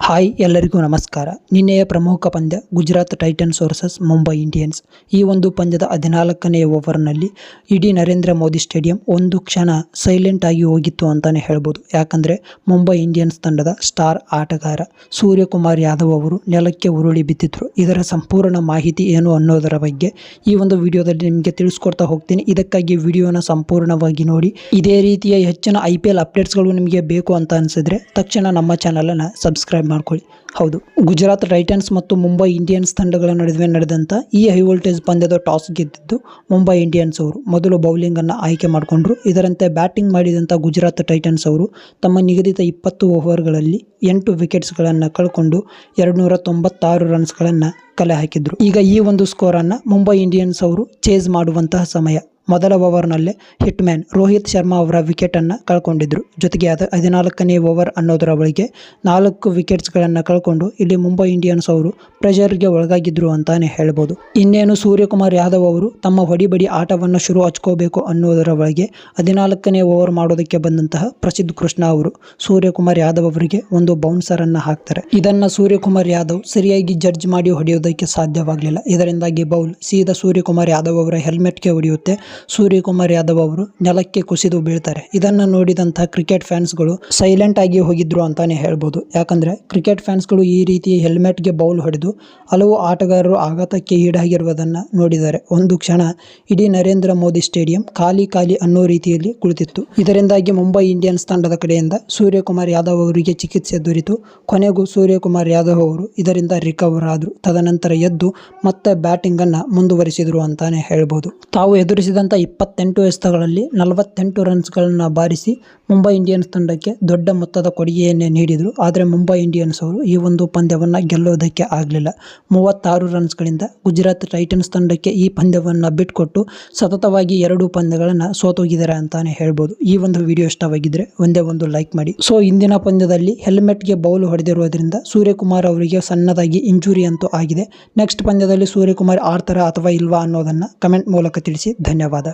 Hi, ಎಲ್ಲರಿಗೂ ನಮಸ್ಕಾರ. ನಿನ್ನೆಯ ಪ್ರಮುಖ ಪಂದ್ಯ Gujarat titans versus Mumbai Indians. ಈ ಒಂದು ಪಂದ್ಯದ ಹದಿನಾಲ್ಕನೇ ಓವರ್ನಲ್ಲಿ ಇಡೀ ನರೇಂದ್ರ ಮೋದಿ ಸ್ಟೇಡಿಯಂ ಒಂದು ಕ್ಷಣ ಸೈಲೆಂಟ್ ಆಗಿ ಹೋಗಿತ್ತು ಅಂತಾನೆ ಹೇಳ್ಬೋದು. ಯಾಕಂದರೆ ಮುಂಬೈ ಇಂಡಿಯನ್ಸ್ ತಂಡದ ಸ್ಟಾರ್ ಆಟಗಾರ ಸೂರ್ಯಕುಮಾರ್ ಯಾದವ್ ಅವರು ನೆಲಕ್ಕೆ ಉರುಳಿ ಬಿದ್ದಿದ್ರು. ಇದರ ಸಂಪೂರ್ಣ ಮಾಹಿತಿ ಏನು ಅನ್ನೋದರ ಬಗ್ಗೆ ಈ ಒಂದು ವಿಡಿಯೋದಲ್ಲಿ ನಿಮಗೆ ತಿಳಿಸ್ಕೊಡ್ತಾ ಹೋಗ್ತೀನಿ. ಇದಕ್ಕಾಗಿ ವಿಡಿಯೋನ ಸಂಪೂರ್ಣವಾಗಿ ನೋಡಿ. ಇದೇ ರೀತಿಯ ಹೆಚ್ಚಿನ ಐ ಪಿ ಎಲ್ ಅಪ್ಡೇಟ್ಸ್ಗಳು ನಿಮಗೆ ಬೇಕು ಅಂತ ಅನಿಸಿದ್ರೆ ತಕ್ಷಣ ನಮ್ಮ ಚಾನಲನ್ನು ಸಬ್ಸ್ಕ್ರೈಬ್ ಮಾಡ್ಕೊಳ್ಳಿ. ಹೌದು, ಗುಜರಾತ್ ಟೈಟನ್ಸ್ ಮತ್ತು ಮುಂಬೈ ಇಂಡಿಯನ್ಸ್ ತಂಡಗಳ ನಡುವೆ ನಡೆದಂಥ ಈ ಹೈ ವೋಲ್ಟೇಜ್ ಪಂದ್ಯದ ಟಾಸ್ ಗೆದ್ದಿದ್ದು ಮುಂಬೈ ಇಂಡಿಯನ್ಸ್ ಅವರು ಮೊದಲು ಬೌಲಿಂಗನ್ನು ಆಯ್ಕೆ ಮಾಡಿಕೊಂಡ್ರು. ಇದರಂತೆ ಬ್ಯಾಟಿಂಗ್ ಮಾಡಿದಂಥ ಗುಜರಾತ್ ಟೈಟನ್ಸ್ ಅವರು ತಮ್ಮ ನಿಗದಿತ ಇಪ್ಪತ್ತು ಓವರ್ಗಳಲ್ಲಿ ಎಂಟು ವಿಕೆಟ್ಸ್ಗಳನ್ನು ಕಳ್ಕೊಂಡು ಎರಡುನೂರ ತೊಂಬತ್ತಾರು ರನ್ಸ್ಗಳನ್ನು ಕಲೆ ಹಾಕಿದ್ರು. ಈಗ ಈ ಒಂದು ಸ್ಕೋರನ್ನು ಮುಂಬೈ ಇಂಡಿಯನ್ಸ್ ಅವರು ಚೇಸ್ ಮಾಡುವಂತಹ ಸಮಯ. ಮೊದಲ ಓವರ್ನಲ್ಲೇ ಹಿಟ್ ಮ್ಯಾನ್ ರೋಹಿತ್ ಶರ್ಮಾ ಅವರ ವಿಕೆಟನ್ನು ಕಳ್ಕೊಂಡಿದ್ರು. ಜೊತೆಗೆ ಅದು ಹದಿನಾಲ್ಕನೇ ಓವರ್ ಅನ್ನೋದರ ಬಳಿಗೆ ನಾಲ್ಕು ವಿಕೆಟ್ಸ್ಗಳನ್ನು ಕಳ್ಕೊಂಡು ಇಲ್ಲಿ ಮುಂಬೈ ಇಂಡಿಯನ್ಸ್ ಅವರು ಪ್ರೆಷರ್ಗೆ ಒಳಗಾಗಿದ್ರು ಅಂತಾನೆ ಹೇಳ್ಬೋದು. ಇನ್ನೇನು ಸೂರ್ಯಕುಮಾರ್ ಯಾದವ್ ಅವರು ತಮ್ಮ ಹೊಡಿಬಡಿ ಆಟವನ್ನು ಶುರು ಹಚ್ಕೋಬೇಕು ಅನ್ನೋದರ ಒಳಗೆ ಹದಿನಾಲ್ಕನೇ ಓವರ್ ಮಾಡೋದಕ್ಕೆ ಬಂದಂತಹ ಪ್ರಸಿದ್ಧ ಕೃಷ್ಣ ಅವರು ಸೂರ್ಯಕುಮಾರ್ ಯಾದವ್ ಅವರಿಗೆ ಒಂದು ಬೌನ್ಸರ್ ಅನ್ನ ಹಾಕ್ತಾರೆ. ಇದನ್ನ ಸೂರ್ಯಕುಮಾರ್ ಯಾದವ್ ಸರಿಯಾಗಿ ಜಡ್ಜ್ ಮಾಡಿ ಹೊಡೆಯೋದಕ್ಕೆ ಸಾಧ್ಯವಾಗಲಿಲ್ಲ. ಇದರಿಂದಾಗಿ ಬೌಲ್ ಸೀದಾ ಸೂರ್ಯಕುಮಾರ್ ಯಾದವ್ ಅವರ ಹೆಲ್ಮೆಟ್ಗೆ ಹೊಡೆಯುತ್ತೆ. ಸೂರ್ಯಕುಮಾರ್ ಯಾದವ್ ಅವರು ನೆಲಕ್ಕೆ ಕುಸಿದು ಬೀಳ್ತಾರೆ. ಇದನ್ನು ನೋಡಿದಂತಹ ಕ್ರಿಕೆಟ್ ಫ್ಯಾನ್ಸ್ಗಳು ಸೈಲೆಂಟ್ ಆಗಿ ಹೋಗಿದ್ರು ಅಂತಾನೆ ಹೇಳ್ಬೋದು. ಯಾಕಂದ್ರೆ ಕ್ರಿಕೆಟ್ ಫ್ಯಾನ್ಸ್ಗಳು ಈ ರೀತಿ ಹೆಲ್ಮೆಟ್ಗೆ ಬೌಲ್ ಹೊಡೆದು ಹಲವು ಆಟಗಾರರು ಆಘಾತಕ್ಕೆ ಈಡಾಗಿರುವುದನ್ನು ನೋಡಿದ್ದಾರೆ. ಒಂದು ಕ್ಷಣ ಇಡೀ ನರೇಂದ್ರ ಮೋದಿ ಸ್ಟೇಡಿಯಂ ಖಾಲಿ ಖಾಲಿ ಅನ್ನೋ ರೀತಿಯಲ್ಲಿ ಕುಳಿತಿತ್ತು. ಇದರಿಂದಾಗಿ ಮುಂಬೈ ಇಂಡಿಯನ್ಸ್ ತಂಡದ ಕಡೆಯಿಂದ ಸೂರ್ಯಕುಮಾರ್ ಯಾದವ್ ಅವರಿಗೆ ಚಿಕಿತ್ಸೆ ದೊರೆತು. ಕೊನೆಗೂ ಸೂರ್ಯಕುಮಾರ್ ಯಾದವ್ ಅವರು ಇದರಿಂದ ರಿಕವರ್ ಆದರು. ತದನಂತರ ಎದ್ದು ಮತ್ತೆ ಬ್ಯಾಟಿಂಗ್ ಮುಂದುವರಿಸಿದರು ಅಂತಾನೆ ಹೇಳ್ಬೋದು. ತಾವು ಎದುರಿಸಿದಂಥ ಇಪ್ಪತ್ತೆಂಟು ಎಸೆತಗಳಲ್ಲಿ ನಲವತ್ತೆಂಟು ರನ್ಸ್ಗಳನ್ನು ಬಾರಿಸಿ ಮುಂಬೈ ಇಂಡಿಯನ್ಸ್ ತಂಡಕ್ಕೆ ದೊಡ್ಡ ಮೊತ್ತದ ಕೊಡುಗೆಯನ್ನೇ ನೀಡಿದರು. ಆದರೆ ಮುಂಬೈ ಇಂಡಿಯನ್ಸ್ ಅವರು ಈ ಒಂದು ಪಂದ್ಯವನ್ನು ಗೆಲ್ಲೋದಕ್ಕೆ ಆಗಲಿಲ್ಲ. ಮೂವತ್ತಾರು ರನ್ಸ್ಗಳಿಂದ ಗುಜರಾತ್ ಟೈಟನ್ಸ್ ತಂಡಕ್ಕೆ ಈ ಪಂದ್ಯವನ್ನು ಬಿಟ್ಟುಕೊಟ್ಟು ಸತತವಾಗಿ ಎರಡು ಪಂದ್ಯಗಳನ್ನು ಸೋತೋಗಿದ್ದಾರೆ ಅಂತಾನೆ ಹೇಳ್ಬೋದು. ಈ ಒಂದು ವಿಡಿಯೋ ಇಷ್ಟವಾಗಿದ್ದರೆ ಒಂದೇ ಒಂದು ಲೈಕ್ ಮಾಡಿ. ಸೊ, ಇಂದಿನ ಪಂದ್ಯದಲ್ಲಿ ಹೆಲ್ಮೆಟ್ಗೆ ಬೌಲ್ ಹೊಡೆದಿರುವುದರಿಂದ ಸೂರ್ಯಕುಮಾರ್ ಅವರಿಗೆ ಸಣ್ಣದಾಗಿ ಇಂಜುರಿ ಅಂತೂ ಆಗಿದೆ. ನೆಕ್ಸ್ಟ್ ಪಂದ್ಯದಲ್ಲಿ ಸೂರ್ಯಕುಮಾರ್ ಆಡ್ತಾರಾ ಅಥವಾ ಇಲ್ವಾ ಅನ್ನೋದನ್ನು ಕಮೆಂಟ್ ಮೂಲಕ ತಿಳಿಸಿ. ಧನ್ಯವಾದ. وعدہ